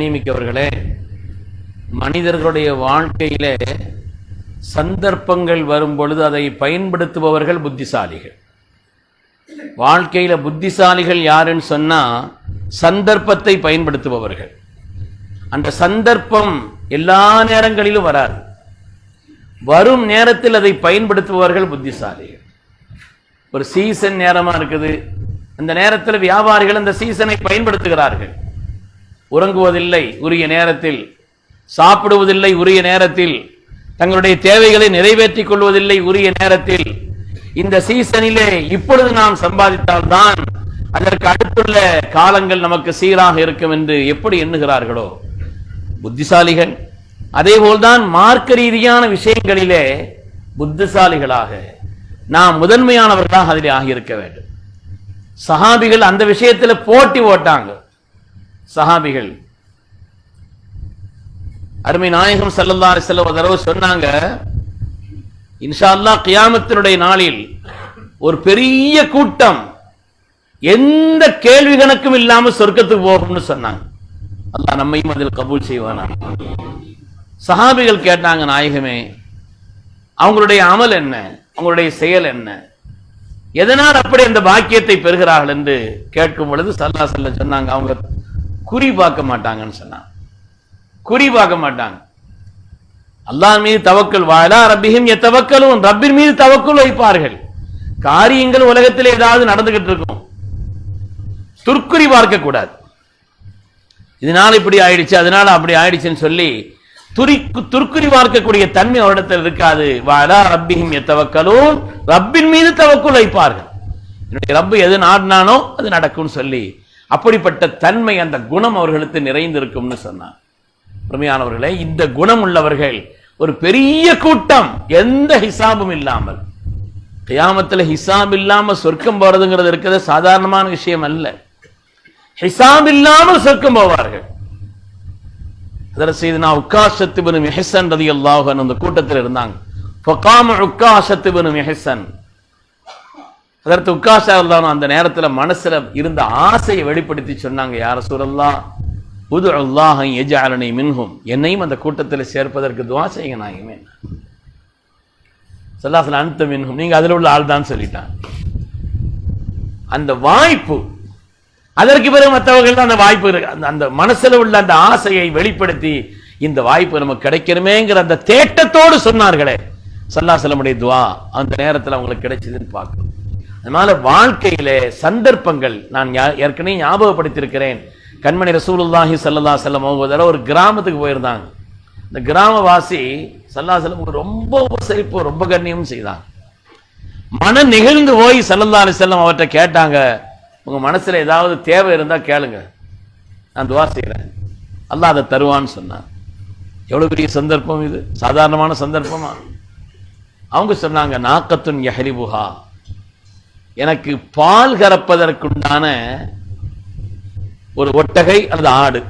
நியமிக்கவர்களே மனிதர்களுடைய வாழ்க்கையிலே சந்தர்ப்பங்கள் வரும் பொழுது அதை பயன்படுத்துபவர்கள் புத்திசாலிகள். வாழ்க்கையில புத்திசாலிகள் யாருன்னு சொன்னா சந்தர்ப்பத்தை பயன்படுத்துபவர்கள். அந்த சந்தர்ப்பம் எல்லா நேரங்களிலும் வராது. வரும் நேரத்தில் அதை பயன்படுத்துபவர்கள் புத்திசாலிகள். ஒரு சீசன் நேரமா இருக்குது. அந்த நேரத்தில் வியாபாரிகள் அந்த சீசனை பயன்படுத்துகிறார்கள். உறங்குவதில்லை உரிய நேரத்தில் சாப்பிடுவதில்லை உரிய நேரத்தில் தங்களுடைய தேவைகளை நிறைவேற்றிக் கொள்வதில்லை உரிய நேரத்தில் இந்த சீசனிலே இப்பொழுது நாம் சம்பாதித்தால்தான் அதற்கு அடுத்துள்ள காலங்கள் நமக்கு சீராக இருக்கும் என்று எப்படி எண்ணுகிறார்களோ? புத்திசாலிகள். அதேபோல்தான் மார்க்க ரீதியான விஷயங்களிலே புத்திசாலிகளாக நாம் முதன்மையானவர்களாக அதிலே ஆகியிருக்க வேண்டும். சஹாபிகள் அந்த விஷயத்துல போட்டி ஓட்டாங்க சஹாபிகள். அருமை நாயகம் ஸல்லல்லாஹு செல்ல ஒரு தடவை சொன்னாங்க இன்ஷா அல்லா கியாமத்தினுடைய நாளில் ஒரு பெரிய கூட்டம் எந்த கேள்வி கணக்கும் இல்லாம சொர்க்கத்துக்கு போகும்னு சொன்னாங்க. அல்லா நம்மையும் அதில் கபூல் செய்வானா? சஹாபிகள் கேட்டாங்க நாயகமே அவங்களுடைய அமல் என்ன? அவங்களுடைய செயல் என்ன? எதனால் அப்படி அந்த பாக்கியத்தை பெறுகிறார்கள்? என்று கேட்கும் பொழுது சல்லா செல்ல சொன்னாங்க அவங்க குறி பார்க்க மாட்டாங்கன்னு சொன்னான். குறி பார்க்க மாட்டாங்க. அல்லாஹ் மீது தவக்கல் வாழா ரப்பிஹிம் எத்தவக்கலும் ரப்பின் மீது தவக்கல் வைப்பார்கள். காரியங்கள் உலகத்தில் ஏதாவது நடந்துகிட்டு இருக்கும். துர்க்குறி பார்க்க கூடாது. இதனால இப்படி ஆயிடுச்சு அதனால அப்படி ஆயிடுச்சுன்னு சொல்லி துரிக்கு துர்க்குறி பார்க்கக்கூடிய தன்மை அவரிடத்தில் இருக்காது. வாழா ரப்பிஹிம் எத்தவக்கலும் ரப்பின் மீது தவக்குள் வைப்பார்கள். என்னுடைய ரப்பு எது நாடினானோ அது நடக்கும்னு சொல்லி அப்படிப்பட்ட தன்மை அந்த குணம் அவர்களுக்கு நிறைந்திருக்கும்னு சொன்னார். உண்மையானவர்களே இந்த குணம் உள்ளவர்கள் ஒரு பெரிய கூட்டம் எந்த ஹிசாபும் இல்லாமல். கியாமத்தில் ஹிசாப் இல்லாமல் சொர்க்கம் போறதுங்கிறது இருக்கிறது சாதாரணமான விஷயம் அல்ல. ஹிசாப் இல்லாமல் சொர்க்கம் போவார்கள். அதில் நான் உக்காசத்து பின் மெஹசன் ரதி அல்லாஹன் அந்த கூட்டத்தில் இருந்தாங்க. உக்காசத்து பின் மெஹசன். அதற்கு உக்காசா அந்த நேரத்துல மனசுல இருந்த ஆசையை வெளிப்படுத்தி சொன்னாங்க யார சூழல்லாம் புது அல்லாஹ் எஜாலனை மின்ஹும். என்னையும் அந்த கூட்டத்தில் சேர்ப்பதற்கு துவா செய்யுங்க நாயகமே சல்லாசல அனுத்த மின்ஹும். நீங்கள் அதில் உள்ள ஆள் தான் சொல்லிட்டான் அந்த வாய்ப்பு அதற்கு பிறகு மற்றவர்கள் அந்த வாய்ப்பு இருக்கு. அந்த அந்த மனசுல உள்ள அந்த ஆசையை வெளிப்படுத்தி இந்த வாய்ப்பு நமக்கு கிடைக்கணுமேங்கிற அந்த தேட்டத்தோடு சொன்னார்களே. சல்லாசலமுடைய துவா அந்த நேரத்தில் அவங்களுக்கு கிடைச்சதுன்னு பார்க்கணும். அதனால வாழ்க்கையில சந்தர்ப்பங்கள் நான் ஏற்கனவே ஞாபகப்படுத்தியிருக்கிறேன். கண்மணி ரசூலுல்லாஹி சல்லா செல்லம் ஒவ்வொரு ஒரு தடவை ஒரு கிராமத்துக்கு போயிருந்தாங்க. இந்த கிராமவாசி சல்லா செல்லம் ரொம்ப உபசரிப்பு ரொம்ப கண்ணியம் செய்தாங்க. மன நிகழ்ந்து போய் சல்லல்லா அலி செல்லம் அவர்கிட்ட கேட்டாங்க உங்க மனசுல ஏதாவது தேவை இருந்தா கேளுங்க. நான் துவா செய்கிறேன் அல்லாஹ் அதை தருவான்னு சொன்னான் எவ்வளவு பெரிய சந்தர்ப்பம் இது? சாதாரணமான சந்தர்ப்பமா? அவங்க சொன்னாங்க நாக்கத்துன் யஹரிபுஹா. எனக்கு பால் கறப்பதற்குண்டான ஒரு ஒட்டகை அல்லது ஆடு.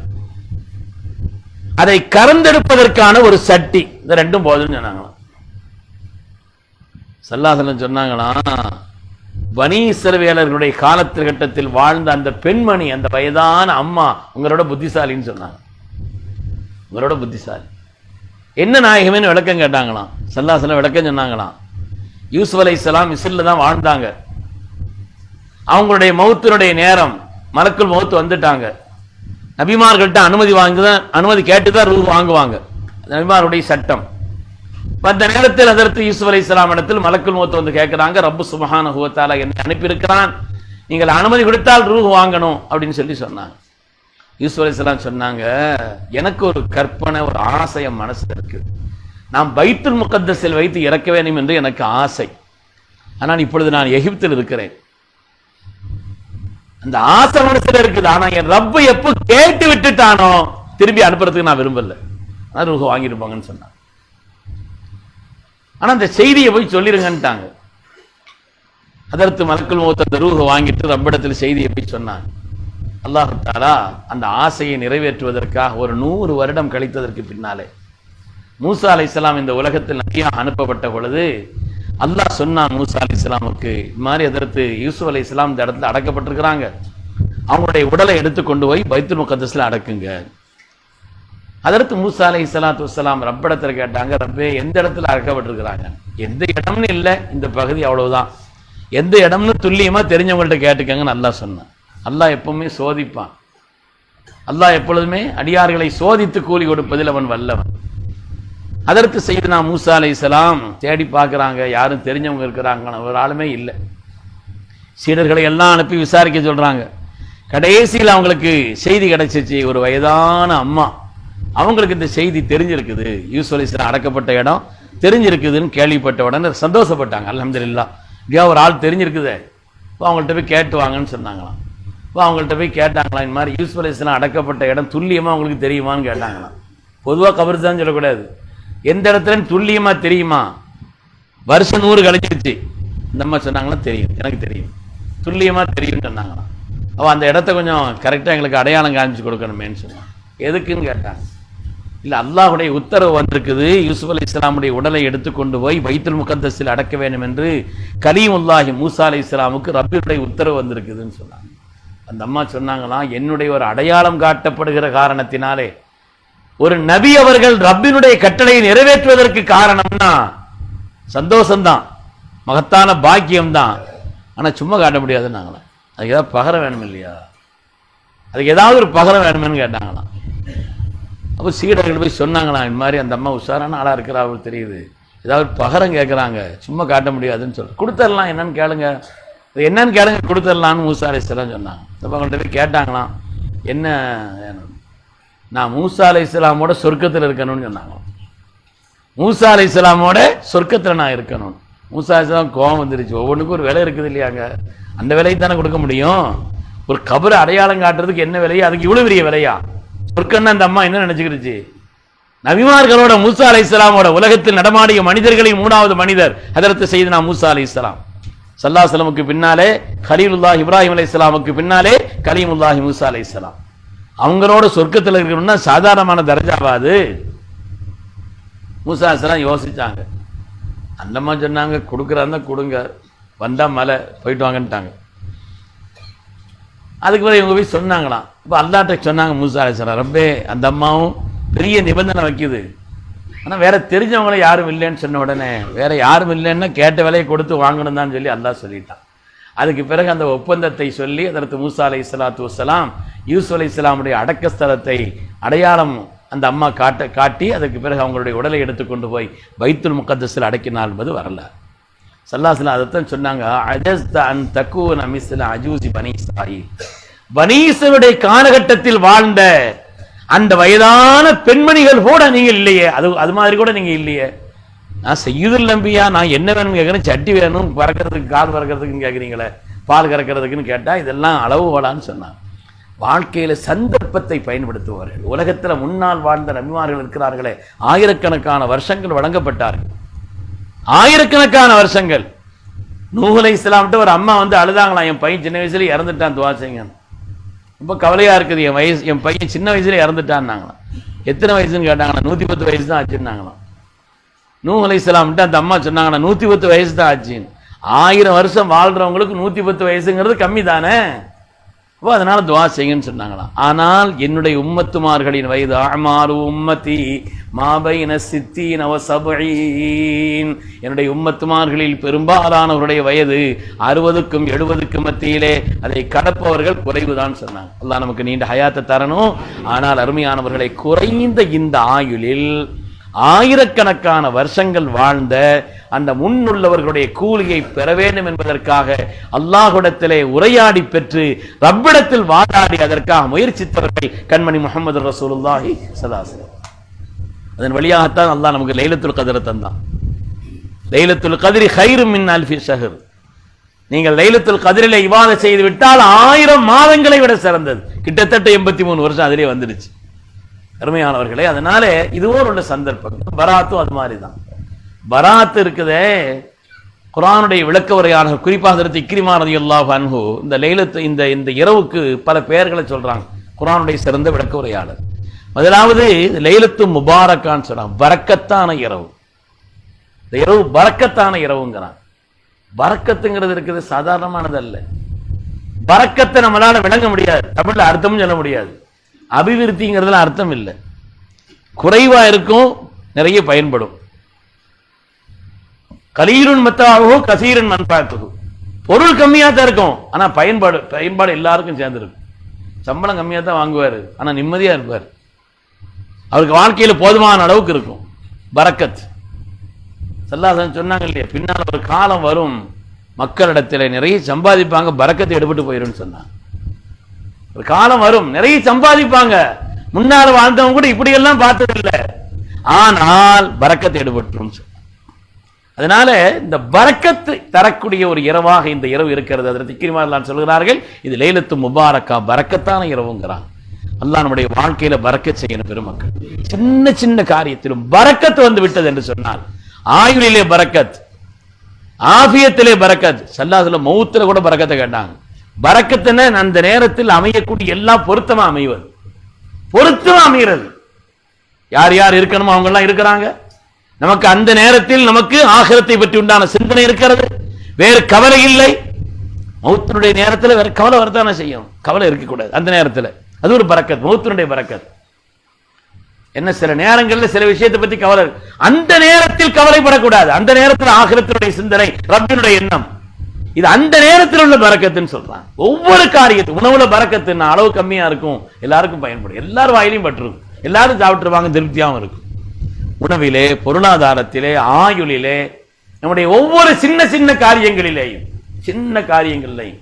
அதை கறந்தெடுப்பதற்கான ஒரு சட்டி. இந்த ரெண்டும் போதும்னு சொன்னாங்களாம். சல்லாசலம் சொன்னாங்களாம் வணி இஸ்ரவேலர்களுடைய காலத்து கட்டத்தில் வாழ்ந்த அந்த பெண்மணி அந்த வயதான அம்மா உங்களோட புத்திசாலின்னு சொன்னாங்க. உங்களோட புத்திசாலி. என்ன நாயகமேன்னு விளக்கம் கேட்டாங்களாம். சல்லாசலம் விளக்கம் சொன்னாங்களாம். யூசுப் இஸ்லாம் இஸ்ரில் தான் வாழ்ந்தாங்க. அவங்களுடைய மௌத்தினுடைய நேரம் மலக்குள் மௌத்து வந்துட்டாங்க. நபிமார்கள்ட்ட அனுமதி வாங்கி தான் அனுமதி கேட்டு தான் ரூ வாங்குவாங்க நபிமாருடைய சட்டம். அந்த நேரத்தில் அதற்கு யூசுப் அலி இஸ்லாம் இடத்தில் மலக்குள் மௌத்து வந்து கேட்கிறாங்க ரப்பு சுபஹான ஹுவத்தால என்னை அனுப்பியிருக்கிறான். நீங்கள் அனுமதி கொடுத்தால் ரூ வாங்கணும் அப்படின்னு சொல்லி சொன்னாங்க. யூசுப் அலி இஸ்லாம் சொன்னாங்க எனக்கு ஒரு கற்பனை ஒரு ஆசையம் மனசில் இருக்குது இருக்கு. நான் பைத்துல் முகத்தஸில் வைத்து இறக்க வேண்டும் என்று எனக்கு ஆசை. ஆனால் இப்பொழுது நான் எகிப்தில் இருக்கிறேன். அந்த ஆசை மனசுல இருக்குது. ஆனா என் ரப்ப எப்ப கேட்டு விட்டுட்டானோ திரும்பி அனுப்புறதுக்கு நான் விரும்பல. அதான் ரூஹ வாங்கிட்டு சொன்னான் ஆனா அந்த செய்தியை போய் சொல்லிருங்கன்ட்டாங்க. அதற்கு மலக்குள் மூத்த அந்த ரூஹ வாங்கிட்டு ரப்பிடத்தில் செய்தியை போய் சொன்னாங்க. அல்லாஹு தாலா அந்த ஆசையை நிறைவேற்றுவதற்காக ஒரு நூறு வருடம் கழித்ததற்கு பின்னாலே மூசா அலை இஸ்லாம் இந்த உலகத்தில் நபியாக அனுப்பப்பட்ட பொழுது அல்லாஹ் சொன்னான் மூசா இஸ்லாமுக்கு இது மாதிரி எதிர்த்து யூசுப் இஸ்லாம் இந்த இடத்துல அடக்கப்பட்டிருக்கிறாங்க. அவங்களுடைய உடலை எடுத்து கொண்டு போய் பைத்துல் முகத்தஸில் அடக்குங்க. அதற்கு மூசா அலி இஸ்லாத்து வலாம் ரப்பிடத்துல கேட்டாங்க ரப்பே எந்த இடத்துல அடக்கப்பட்டிருக்கிறாங்க? எந்த இடம்னு இல்லை இந்த பகுதி அவ்வளவுதான். எந்த இடம்னு துல்லியமா தெரிஞ்சவங்கள்ட்ட கேட்டுக்கங்க நல்லா சொன்னேன். அல்லாஹ் எப்பவுமே சோதிப்பான். அல்லாஹ் எப்பொழுதுமே அடியார்களை சோதித்து கூலி கொடுப்பதில் அவன் வல்லவன். அதற்கு செய்தனா மூசா அலைஹிஸ்ஸலாம் தேடி பார்க்குறாங்க யாரும் தெரிஞ்சவங்க இருக்கிறாங்க ஒரு ஆளுமே இல்லை. சீடர்களை எல்லாம் அனுப்பி விசாரிக்க சொல்கிறாங்க கடைசியில் அவங்களுக்கு செய்தி கிடைச்சிச்சு ஒரு வயதான அம்மா. அவங்களுக்கு இந்த செய்தி தெரிஞ்சிருக்குது. யூஸ் அலிஸ்லாம் அடக்கப்பட்ட இடம் தெரிஞ்சிருக்குதுன்னு கேள்விப்பட்ட உடனே சந்தோஷப்பட்டாங்க அல்ஹம்துலில்லாஹ் இப்படியா ஒரு ஆள் தெரிஞ்சிருக்குதே. இப்போ அவங்கள்ட்ட போய் கேட்டு வாங்கன்னு சொன்னாங்களாம். இப்போ அவங்கள்ட்ட போய் கேட்டாங்களாம் இந்த மாதிரி யூஸ் அலிஸ்லாம் அடக்கப்பட்ட இடம் துல்லியமாக அவங்களுக்கு தெரியுமான்னு கேட்டாங்களாம். பொதுவாக கபர்தான் சொல்லக்கூடாது. எந்த இடத்துல துல்லியமா தெரியுமா? வருஷம் நூறு கழிச்சிருச்சு. இந்த அம்மா சொன்னாங்களா தெரியும். எனக்கு தெரியும். துல்லியமா தெரியும்னு சொன்னாங்களாம் அவள் அந்த இடத்த கொஞ்சம் கரெக்டாக எங்களுக்கு அடையாளம் காமிச்சு கொடுக்கணுமேன்னு சொன்னான் எதுக்குன்னு கேட்டாங்க. இல்லை அல்லாஹுடைய உத்தரவு வந்திருக்குது. யூசுப் அலி இஸ்லாமுடைய உடலை எடுத்துக்கொண்டு போய் வைத்தல் முகந்தஸில் அடக்க வேண்டும் என்று கலீமுல்லாஹி மூசா அலி இஸ்லாமுக்கு ரப்பியுடைய உத்தரவு வந்திருக்குதுன்னு சொன்னாங்க. அந்த அம்மா சொன்னாங்களாம் என்னுடைய ஒரு அடையாளம் காட்டப்படுகிற காரணத்தினாலே ஒரு நபி அவர்கள் ரப்பினுடைய கட்டளையை நிறைவேற்றுவதற்கு காரணம்னா சந்தோஷம்தான். மகத்தான பாக்கியம்தான். ஆனா சும்மா காட்ட முடியாதுன்னாங்களாம் அதுக்கு ஏதாவது பகரம் வேணும் இல்லையா அதுக்கு ஏதாவது ஒரு பகரம் வேணுமேனு கேட்டாங்களாம் அப்போ சீடர்கள் போய் சொன்னாங்களாம் இந்த மாதிரி அந்த அம்மா உஷாரான ஆளா இருக்கிறா அவருக்கு தெரியுது. ஏதாவது ஒரு பகரம் கேட்குறாங்க சும்மா காட்ட முடியாதுன்னு சொல்லி. கொடுத்துடலாம் என்னன்னு கேளுங்க. அது என்னன்னு கேளுங்க கொடுத்துடலான்னு மூசா அலிஸ்லாம் சொன்னாங்க. அப்போ அவங்கள்ட்ட போய் கேட்டாங்களாம் என்ன நான் மூசா அலை இஸ்லாமோட சொர்க்கத்தில் இருக்கணும்னு சொன்னாங்க. மூசா அலை இஸ்லாமோட சொர்க்கத்தில் நான் இருக்கணும். மூசா இஸ்லாம் கோவம் வந்துருச்சு. ஒவ்வொன்றுக்கும் ஒரு விலை இருக்குது இல்லையாங்க? அந்த விலையை தானே கொடுக்க முடியும்? ஒரு கபரை அடையாளம் காட்டுறதுக்கு என்ன விலையா அதுக்கு இவ்வளவு பெரிய விலையா? சொர்க்கன்னு அந்த அம்மா என்ன நினைச்சுக்கிருச்சு நபிமார்களோட மூசா அலை இஸ்லாமோட உலகத்தில் நடமாடிய மனிதர்களின் மூணாவது மனிதர் அதற்கு செய்து மூசா அலை இஸ்லாம் சல்லாசலமுக்கு பின்னாலே ஹலீலுல்லாஹ் இப்ராஹிம் அலை இஸ்லாமுக்கு பின்னாலே கலீமுல்லாஹி மூசா அலை இஸ்லாம் அவங்களோட சொர்க்கத்தில் இருக்கணும்னா சாதாரணமான தரஜாவாது. மூசாசலாம் யோசிச்சாங்க. அந்தம்மா சொன்னாங்க கொடுக்குறாருந்தா கொடுங்க. வந்தால் மலை போயிட்டு வாங்கன்ட்டாங்க. அதுக்கு பிறகு இவங்க போய் சொன்னாங்களாம். இப்போ அல்லாட்ட சொன்னாங்க மூசா அலிஸ்லாம் ரொம்ப அந்த அம்மாவும் பெரிய நிபந்தனை வைக்குது. ஆனால் வேற தெரிஞ்சவங்களும் யாரும் இல்லைன்னு சொன்ன உடனே வேற யாரும் இல்லைன்னா கேட்ட விலையை கொடுத்து வாங்கணும் தான் சொல்லி அல்லா சொல்லிட்டான். அதுக்கு பிறகு அந்த ஒப்பந்தத்தை சொல்லி அதற்கு மூசா அலை இஸ்லாத்து வசலாம் யூசு அலை இஸ்லாமுடைய அடக்க ஸ்தலத்தை அடையாளம் அந்த அம்மா காட்ட காட்டி அதுக்கு பிறகு அவங்களுடைய உடலை எடுத்துக்கொண்டு போய் பைத்துல் முகத்தஸில் அடக்கினாள் என்பது வரலாறு. சல்லாஸ்லாம் அதைத்தான் சொன்னாங்க அஜஸ்த அன் தக்குவன் அமிஸ்ல அஜூசி பனீசாயி பனீசனுடைய காலகட்டத்தில் வாழ்ந்த அந்த வயதான பெண்மணிகள் கூட நீங்கள் இல்லையே. அது அது மாதிரி கூட நீங்கள் இல்லையே. நான் செய்யுதல் நம்பியா? நான் என்ன வேணும்னு கேட்குறேன் சட்டி வேணும் பறக்கிறதுக்கு கால் பறக்கிறதுக்குன்னு கேட்குறீங்களே பால் கறக்கிறதுக்குன்னு கேட்டால் இதெல்லாம் அளவுகோலான்னு சொன்னாங்க. வாழ்க்கையில் சந்தர்ப்பத்தை பயன்படுத்துவார்கள். உலகத்தில் முன்னால் வாழ்ந்த நபிமார்கள் இருக்கிறார்களே. ஆயிரக்கணக்கான வருஷங்கள் வழங்கப்பட்டார்கள். ஆயிரக்கணக்கான வருஷங்கள். நூகலை இஸ்லாம்ட்டு ஒரு அம்மா வந்து அழுதாங்களாம் என் பையன் சின்ன வயசுல இறந்துட்டான் துவாசிங்கன்னு ரொம்ப கவலையாக இருக்குது என் வயசு என் பையன் சின்ன வயசுல இறந்துட்டான்னாங்களாம். எத்தனை வயசுன்னு கேட்டாங்களா நூற்றி பத்து வயசு தான் ஆச்சுன்னாங்களாம். நூ அலை இஸ்லாம்ட்டு அந்த அம்மா சொன்னாங்கன்னா நூற்றி பத்து வயசு தான் ஆச்சுன்னு ஆயிரம் வருஷம் வாழ்கிறவங்களுக்கு நூற்றி பத்து வயசுங்கிறது கம்மி தானே? அப்போ அதனால் துவா செய்யுன்னு சொன்னாங்களாம். ஆனால் என்னுடைய உம்மத்துமார்களின் வயது ஆமாறு உம்மத்தி மாபைன சித்தி நவ என்னுடைய உம்மத்துமார்களில் பெரும்பாலானவருடைய வயது அறுபதுக்கும் எழுபதுக்கும் மத்தியிலே அதை கடப்பவர்கள் குறைவுதான் சொன்னாங்க. அல்லாஹ் நமக்கு நீண்ட ஹயாத்தை தரணும். ஆனால் அருமையானவர்களை குறைந்த இந்த ஆயுளில் ஆயிரக்கணக்கான வருஷங்கள் வாழ்ந்த அந்த முன்னுள்ளவர்களுடைய கூலியை பெற வேண்டும் என்பதற்காக அல்லாஹுடத்திலே உரையாடி பெற்று ரப்பிடத்தில் வாதாடி அதற்காக முயற்சித்தவர்கள் கண்மணி முகமது ரசூலுல்லாஹி சதாசலம் அதன் வழியாகத்தான் அல்லாஹ் நமக்கு லைலத்துல் கதிரை தந்தான். லைலத்துல் கதிரி ஹைரும் மின் அல்ஃபி ஷஹர். நீங்கள் லைலத்துல் கதிரில இவாத செய்து விட்டால் ஆயிரம் மாதங்களை விட சிறந்தது. கிட்டத்தட்ட எண்பத்தி மூணு வருஷம் அதிலே வந்துடுச்சு. அருமையானவர்களே அதனால இதுவும் உள்ள சந்தர்ப்பம் பராத்தும் அது மாதிரி தான் பராத்து இருக்குதே குரானுடைய விளக்க உரையாளர்கள் குறிப்பாக திருத்தி இக்ரிமா ரதியுல்லாஹு அன்ஹு இந்த லைலத்து இந்த இந்த இரவுக்கு பல பெயர்களை சொல்றாங்க. குரானுடைய சிறந்த விளக்க உரையாளர். முதலாவது லைலத்து முபாரக்கான்னு சொல்றான் வரக்கத்தான இரவு. இந்த இரவு வரக்கத்தான இரவுங்கிறான் பரக்கத்துங்கிறது இருக்குது சாதாரணமானது அல்ல பரக்கத்தை நம்மளால விளங்க முடியாது. தமிழ்ல அர்த்தமும் சொல்ல முடியாது. அபிவிருத்திங்கிறதுல அர்த்தம் இல்லை. குறைவா இருக்கும் நிறைய பயன்படும். கலீரன் மத்தாகவோ கசீரன் மண்பாத்துகு பொருள் கம்மியா தான் இருக்கும் ஆனா பயன்பாடு பயன்பாடு எல்லாருக்கும் சேர்ந்துருக்கும். சம்பளம் கம்மியா தான் வாங்குவாரு ஆனா நிம்மதியா இருப்பார். அவருக்கு வாழ்க்கையில போதுமான அளவுக்கு இருக்கும். பரக்கத். சல்லாசன் சொன்னாங்க இல்லையா பின்னால் ஒரு காலம் வரும் மக்களிடத்தில் நிறைய சம்பாதிப்பாங்க பரக்கத்தை எடுபட்டு போயிடும்னு சொன்னாங்க. ஒரு காலம் வரும். நிறைய சம்பாதிப்பாங்க. முன்னால் வாழ்ந்தவங்க கூட இப்படி எல்லாம் பார்த்தது ஆனால் பறக்கத்தை எடுபட்டுரும். அதனால இந்த பறக்கத்து தரக்கூடிய ஒரு இரவாக இந்த இரவு இருக்கிறது. அதில் திக்கிரிமாரெல்லாம் சொல்கிறார்கள் இது லைலத்து முபாரக்கா பறக்கத்தான இரவுங்கிறான். அல்லா நம்முடைய வாழ்க்கையில பறக்க செய்யணும் பெருமக்கள். சின்ன சின்ன காரியத்திலும் பறக்கத்து வந்து விட்டது என்று சொன்னால் ஆயுளிலே பறக்கத் ஆபியத்திலே பறக்கத் சல்லாசுல மௌத்துல கூட பறக்கத்தை கேட்டாங்க. பரக்கத்துன்னு அந்த நேரத்தில் அமையக்கூடிய எல்லாம் பொருத்தமா அமைவது. பொருத்தமா அமைகிறது. யார் யார் இருக்கணுமோ அவங்க எல்லாம் இருக்கிறாங்க. நமக்கு அந்த நேரத்தில் நமக்கு ஆகிரத்தை பற்றி உண்டான சிந்தனை இருக்கிறது. வேறு கவலை இல்லை. மௌத்தனுடைய நேரத்தில் வேற கவலை வரதானே செய்யும். கவலை இருக்கக்கூடாது. அந்த நேரத்தில். அது ஒரு பறக்கத் மௌத்தனுடைய பறக்கத். என்ன சில நேரங்கள்ல சில விஷயத்தை பத்தி கவலை அந்த நேரத்தில் கவலைப்படக்கூடாது. அந்த நேரத்தில் ஆகிரத்தினுடைய சிந்தனை ரப்பினுடைய எண்ணம். இது அந்த நேரத்தில் உள்ள பறக்கத்துன்னு சொல்றான். ஒவ்வொரு காரியத்து உணவுல பரக்கத்துன்னா அளவு கம்மியா இருக்கும். எல்லாருக்கும் பயன்படும். எல்லாரும் வாயிலையும் பட்டுருக்கும். எல்லாரும் சாப்பிட்டுருவாங்க திருப்தியாகவும் இருக்கும். உணவிலே பொருளாதாரத்திலே ஆயுளிலே நம்முடைய ஒவ்வொரு சின்ன சின்ன காரியங்களிலேயும் சின்ன காரியங்கள்லையும்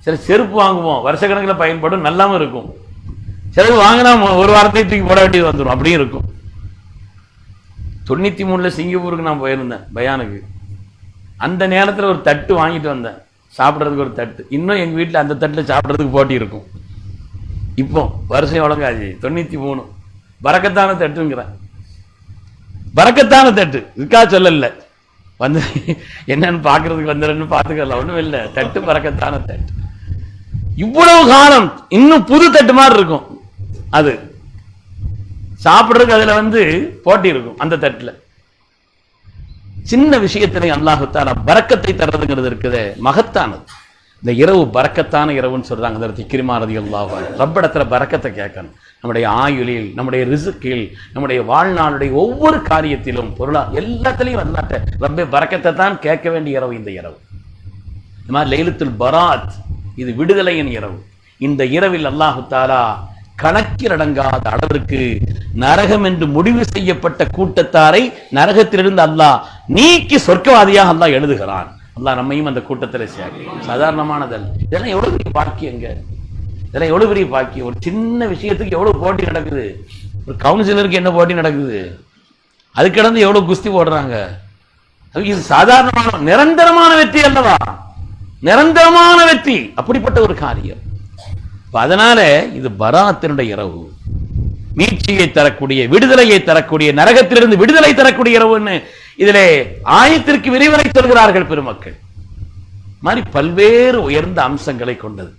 சில செருப்பு வாங்குவோம். வருஷக்கணக்கில் பயன்படும் நல்லாவும் இருக்கும். சிலது வாங்கினா ஒரு வாரத்தையும் தூக்கி போட வேண்டியது வந்துடும் அப்படியும் இருக்கும். தொண்ணூத்தி மூணுல சிங்கப்பூருக்கு நான் போயிருந்தேன் பயானுக்கு. அந்த நேரத்துல ஒரு தட்டு வாங்கிட்டு வந்தேன். சாப்பிட்றதுக்கு ஒரு தட்டு. இன்னும் எங்கள் வீட்டில் அந்த தட்டுல சாப்பிட்றதுக்கு போட்டி இருக்கும். இப்போ வருஷம் எவ்வளோங்காச்சு தொண்ணூத்தி மூணு பறக்கத்தான தட்டுங்கிறேன். பறக்கத்தான தட்டு. இருக்கா சொல்லல. வந்து என்னன்னு பார்க்கறதுக்கு வந்துடுன்னு பார்த்துக்கல ஒண்ணும் இல்லை. தட்டு பறக்கத்தான தட்டு. இவ்வளவு காலம் இன்னும் புது தட்டு மாதிரி இருக்கும். அது. சாப்பிட்றதுக்கு அதுல வந்து போட்டி இருக்கும் அந்த தட்டில். சின்ன விஷயத்திலே அல்லாஹுத்தால பறக்கத்தை தர்றதுங்கிறது இருக்குது. மகத்தானது. இந்த இரவு பறக்கத்தான இரவுன்னு சொல்றாங்க. அந்த திக்கிரிமாரதி அல்லாஹ் ரப்படத்துல பறக்கத்தை கேட்கணும். நம்முடைய ஆயுளில் நம்முடைய ரிசுக்கில் நம்முடைய வாழ்நாளுடைய ஒவ்வொரு காரியத்திலும் பொருளா எல்லாத்துலயும் அல்லாட்ட ரப்பே பறக்கத்தை தான் கேட்க வேண்டிய இரவு இந்த இரவு. இந்த மாதிரி லைலத்துல் பராத் இது விடுதலையின் இரவு. இந்த இரவில் அல்லாஹு தாலா கணக்கிலடங்காத அளவிற்கு நரகம் என்று முடிவு செய்யப்பட்ட கூட்டத்தாரை நரகத்திலிருந்து அல்லாஹ் நீக்கி சொர்க்கவாதியாக அல்லாஹ் எழுதுகிறான். அல்லாஹ் நம்மையும் அந்த கூட்டத்தில் சேர்க்க சாதாரணமானதல்ல. இதெல்லாம் எவ்வளவு பெரிய பாக்கியங்க இதெல்லாம் எவ்வளவு பெரிய பாக்கியம்? ஒரு சின்ன விஷயத்துக்கு எவ்வளவு போட்டி நடக்குது? ஒரு கவுன்சிலருக்கு என்ன போட்டி நடக்குது? அது கிடந்து எவ்வளவு குஸ்தி போடுறாங்க? இது சாதாரணமான நிரந்தரமான வெற்றி அல்லவா? நிரந்தரமான வெற்றி. அப்படிப்பட்ட ஒரு காரியம். அதனால இது பராத்தினுடைய இரவு. மீட்சியை தரக்கூடிய விடுதலையை தரக்கூடிய நரகத்திலிருந்து விடுதலை தரக்கூடிய இரவுன்னு இதிலே ஆயத்திற்கு விரிவரை சொல்கிறார்கள் பெருமக்கள். மாதிரி பல்வேறு உயர்ந்த அம்சங்களை கொண்டது.